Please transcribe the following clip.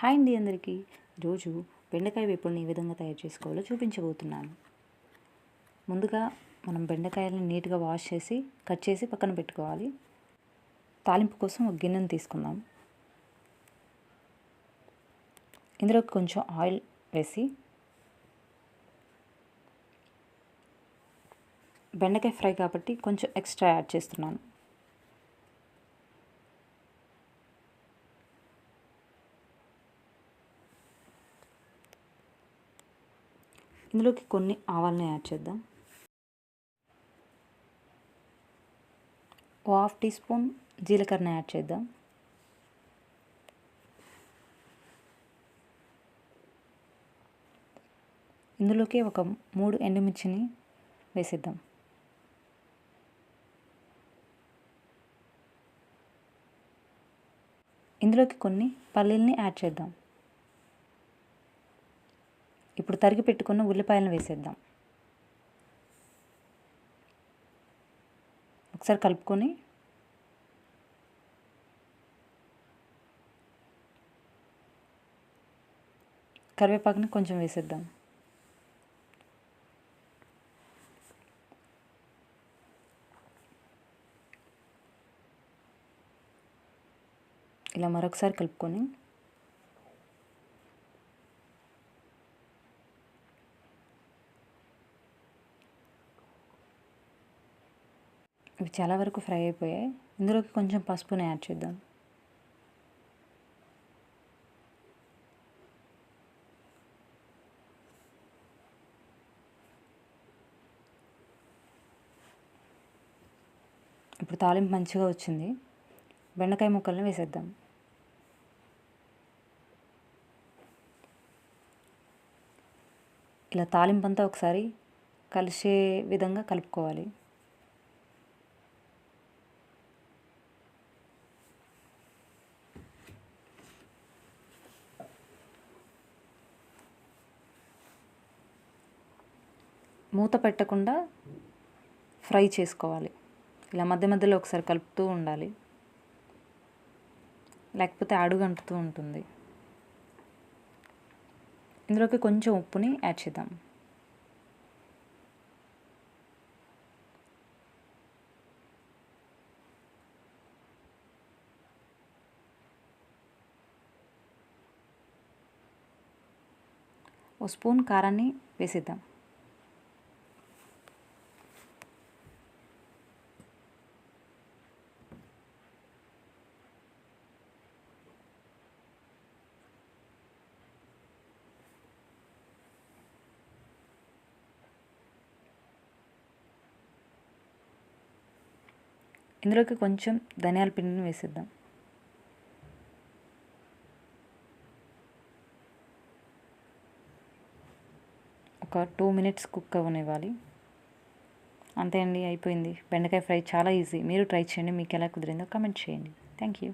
Hi అండి అందరికీ. రోజు బెండకాయ వేపుడిని ఏ విధంగా తయారు చేసుకోవాలో చూపించబోతున్నాను. ముందుగా మనం బెండకాయలను నీట్గా వాష్ చేసి కట్ చేసి పక్కన పెట్టుకోవాలి. తాలింపు కోసం ఒక గిన్నెను తీసుకుందాం. ఇందులో కొంచెం ఆయిల్ వేసి బెండకాయ ఫ్రై కాబట్టి కొంచెం ఎక్స్ట్రా యాడ్ చేస్తున్నాను. ఇందులోకి కొన్ని ఆవాలని యాడ్ చేద్దాం. ఓ హాఫ్ టీ స్పూన్ జీలకర్రని యాడ్ చేద్దాం. ఇందులోకి ఒక మూడు ఎండుమిర్చిని వేసేద్దాం. ఇందులోకి కొన్ని పల్లీల్ని యాడ్ చేద్దాం. ఇప్పుడు తరిగి పెట్టుకున్న ఉల్లిపాయలను వేసేద్దాం. ఒకసారి కలుపుకొని కరివేపాకుని కొంచెం వేసేద్దాం. ఇలా మరొకసారి కలుపుకొని ఇవి చాలా వరకు ఫ్రై అయిపోయాయి. ఇందులోకి కొంచెం పసుపుని యాడ్ చేద్దాం. ఇప్పుడు తాలింపు మంచిగా వచ్చింది. బెండకాయ ముక్కల్ని వేసేద్దాం. ఇలా తాలింపు అంతా ఒకసారి కలిసే విధంగా కలుపుకోవాలి. మూత పెట్టకుండా ఫ్రై చేసుకోవాలి. ఇలా మధ్య మధ్యలో ఒకసారి కలుపుతూ ఉండాలి. లేకపోతే అడుగంటుతూ ఉంటుంది. ఇందులోకి కొంచెం ఉప్పుని యాడ్ చేద్దాం. ఓ స్పూన్ కారాన్ని వేసేద్దాం. ఇందులోకి కొంచెం ధనియాల పిండిని వేసేద్దాం. ఒక టూ మినిట్స్ కుక్ అవ్వనివ్వాలి. అంతే అండి అయిపోయింది. బెండకాయ ఫ్రై చాలా ఈజీ మీరు ట్రై చేయండి మీకు ఎలా కుదిరిందో కమెంట్ చేయండి. Thank you